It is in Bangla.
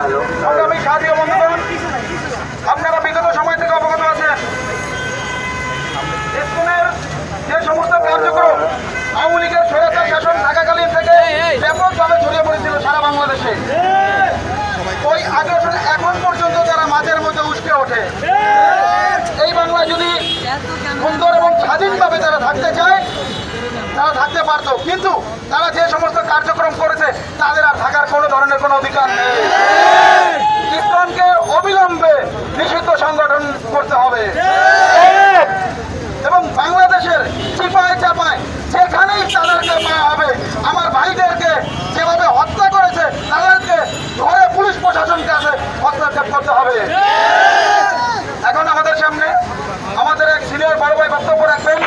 সংগ্রামী বন্ধুগণ আপনারা বিগত সময় থেকে অবগত আছেন। যে সমস্ত কার্যক্রম আওয়ামী লীগের স্বৈরাচার শাসন থাকাকালীন থেকে ব্যাপকভাবে ছড়িয়ে পড়েছিল সারা বাংলাদেশে। ওই আগ্রাসন এখন পর্যন্ত তারা মাঝের মধ্যে উস্কে ওঠে এই বাংলায় যদি সুন্দর এবং স্বাধীনভাবে তারা থাকতে চায় তারা থাকতে পারতো। কিন্তু তারা যে সমস্ত কার্যক্রম করেছে তাদের আর থাকার কোনো ধরনের কোনো অধিকার নেই। হবে এখন আমাদের সামনে আমাদের এক সিনিয়র বড় ভাই বক্তব্য রাখবেন।